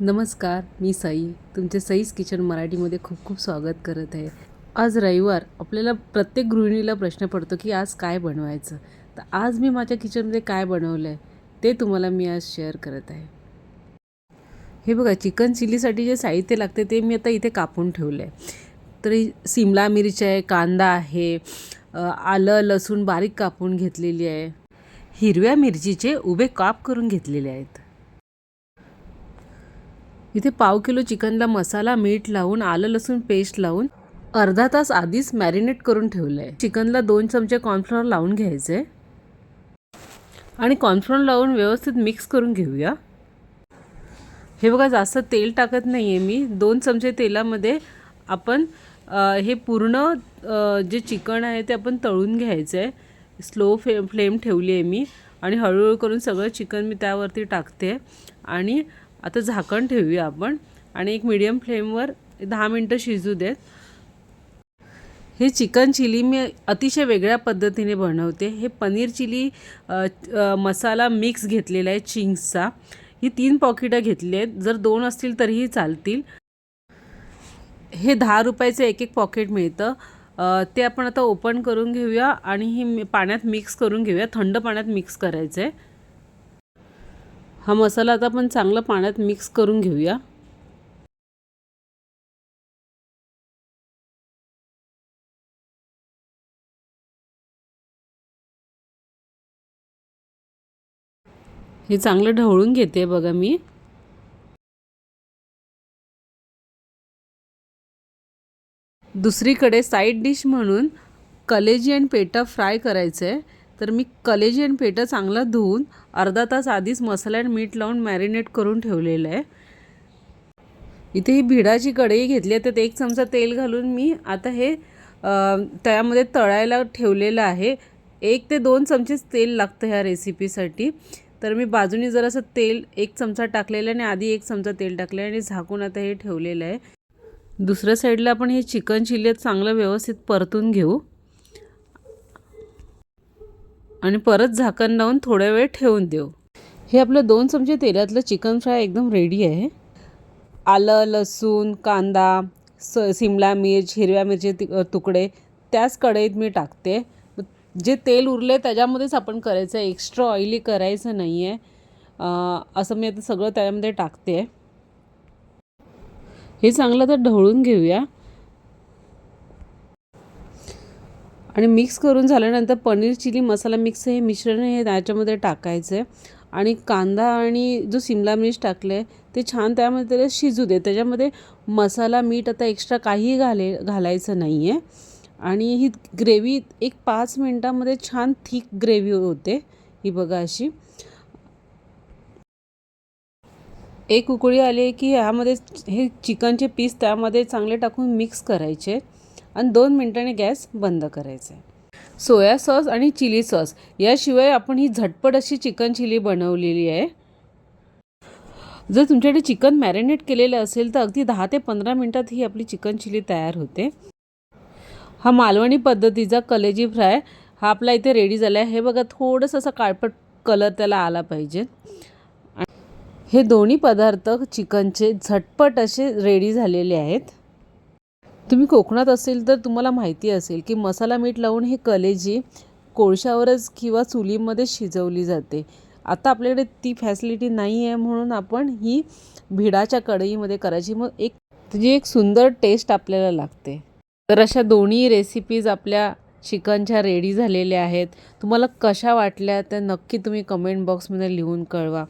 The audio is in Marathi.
नमस्कार मी साई. तुमचे सईज किचन मराठीमध्ये खूप खूप स्वागत करत आहे. आज रविवार. आपल्याला प्रत्येक गृहिणीला प्रश्न पडतो की आज काय बनवायचं? तर आज मी माझ्या किचनमध्ये काय बनवलं आहे ते तुम्हाला मी आज शेअर करत आहे. हे बघा चिकन चिलीसाठी जे साहित्य लागते ते मी आता इथे कापून ठेवलं आहे तरी सिमला मिरची आहे कांदा आहे आलं लसूण बारीक कापून घेतलेली आहे. हिरव्या मिरचीचे उभे काप करून घेतलेले आहेत. इथे पाव किलो चिकनला मसाला मीठ लावून आलं लसूण पेस्ट लावून अर्धा तास आधीच मॅरिनेट करून ठेवलं आहे चिकनला दोन चमचे कॉर्नफ्लॉवर लावून घ्यायचे. आणि कॉर्नफ्लॉवर लावून व्यवस्थित मिक्स करून घेऊया. हे बघा जास्त तेल टाकत नाही आहे मी. दोन चमचे तेलामध्ये आपण हे पूर्ण जे चिकन आहे ते आपण तळून घ्यायचं आहे स्लो फ्ले फ्लेम ठेवली आहे मी. आणि हळूहळू करून सगळं चिकन मी त्यावरती टाकते. आणि आता झाकण ठेवूया आपण आणि एक मीडियम फ्लेमवर दहा मिनटं शिजू देत. हे चिकन चिली मी अतिशय वेगळ्या पद्धतीने बनवते. हे पनीर चिली मसाला मिक्स घेतलेला आहे चिंग्सचा. ही तीन पॉकेटं घेतली आहेत. जर दोन असतील तरीही चालतील. हे दहा रुपयाचं एक एक पॉकेट मिळतं. ते आपण आता ओपन करून घेऊया आणि ही पाण्यात मिक्स करून घेऊया. थंड पाण्यात मिक्स करायचं आहे हा मसाला आता आपण चांगला पाण्यात मिक्स करून घेऊया. हे चांगलं ढवळून घेते बघा मी. दुसरीकडे साईड डिश म्हणून कलेजी आणि पेटा फ्राय करायचं आहे तर मी कलेजी आणि पेटा चांगलं धुवून अर्धा तास आधीच मसाला आणि मीठ लावून मॅरिनेट करून ठेवलेलं आहे. इथे ही भिडाची कढई घेतली आहे. त्यात एक चमचा तेल घालून मी आता हे त्यामध्ये तळायला ठेवलेलं आहे. एक ते दोन चमचेच तेल लागतं ह्या रेसिपीसाठी तर मी बाजूनी जरासं तेल एक चमचा टाकलेलं आहे आणि आधी एक चमचा तेल टाकलं आहे आणि झाकून आता हे ठेवलेलं आहे. दुसऱ्या साईडला आपण हे चिकन चिली चांगलं व्यवस्थित परतून घेऊ. आणि परत झाकण लावून थोड्या वेळ ठेवून देऊ हे आपलं दोन चमचे तेलातलं चिकन फ्राय एकदम रेडी आहे. आलं लसूण कांदा स सिमला मिर्च हिरव्या मिरची ति- तुकडे त्याच कढईत मी टाकते. जे तेल उरले त्याच्यामध्येच आपण करायचं आहे. एक्स्ट्रा ऑइली करायचं नाही आहे असं मी आता सगळं त्याच्यामध्ये टाकते. हे चांगलं तर ढवळून घेऊया. आणि मिक्स करून झाल्यानंतर पनीर चिली मसाला मिक्स हे मिश्रण हे त्याच्यामध्ये टाकायचं आहे आणि कांदा आणि जो सिमला मिर्च टाकलं आहे ते छान त्यामध्ये त्याला शिजू दे. त्याच्यामध्ये मसाला मीठ आता एक्स्ट्रा काही घाले घालायचं नाही आहे आणि ही ग्रेव्ही एक पाच मिनटामध्ये छान थिक ग्रेव्ही होते. ही बघा अशी. एक उकळी आली आहे की ह्यामध्ये हे चिकनचे पीस त्यामध्ये चांगले टाकून मिक्स करायचे. आणि दोन मिनटांनी गॅस बंद करायचा आहे. सोया सॉस आणि चिली सॉस याशिवाय आपण ही झटपट अशी चिकन चिली बनवलेली आहे. जर तुमच्याकडे चिकन मॅरिनेट केलेलं असेल तर अगदी दहा ते पंधरा मिनटात ही आपली चिकन चिली तयार होते. हा मालवणी पद्धतीचा कलेजी फ्राय हा आपला इथे रेडी झाला आहे हे बघा थोडंसं असा काळपट कलर त्याला आला पाहिजे. हे दोन्ही पदार्थ चिकनचे झटपट असे रेडी झालेले आहेत. तुम्ही कोकणात असेल तर तुम्हाला माहिती असेल की मसाला मीठ लावून हे कलेजी कोळशावरच किंवा चुलीमध्ये शिजवली जाते. आता आपल्याकडे ती फॅसिलिटी नाही आहे म्हणून आपण ही भिडाच्या कढईमध्ये करायची. मग एक त्याची एक सुंदर टेस्ट आपल्याला लागते. तर अशा दोन्ही रेसिपीज आपल्या चिकनच्या रेडी झालेल्या आहेत. तुम्हाला कशा वाटल्या त्या नक्की तुम्ही कमेंट बॉक्समध्ये लिहून कळवा.